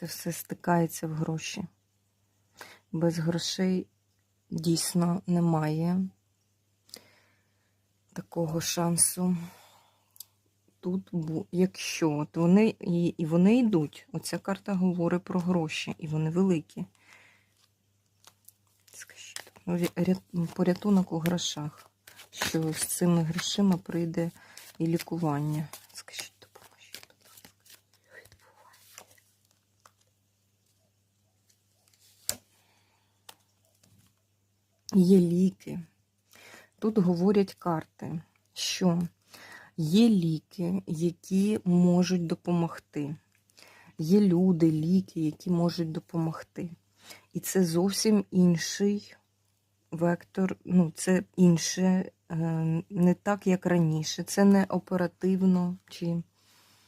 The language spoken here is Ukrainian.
Це все стикається в гроші. Без грошей дійсно немає такого шансу. Тут, якщо от вони і, вони йдуть, оця карта говорить про гроші, і вони великі. Скажіть, ну, ря- порятунок у грошах, що з цими грошима прийде і лікування. Є ліки. Тут говорять карти, що є ліки, які можуть допомогти. Є люди, ліки, які можуть допомогти. І це зовсім інший вектор, ну, це інше, е, не так, як раніше. Це не оперативно чи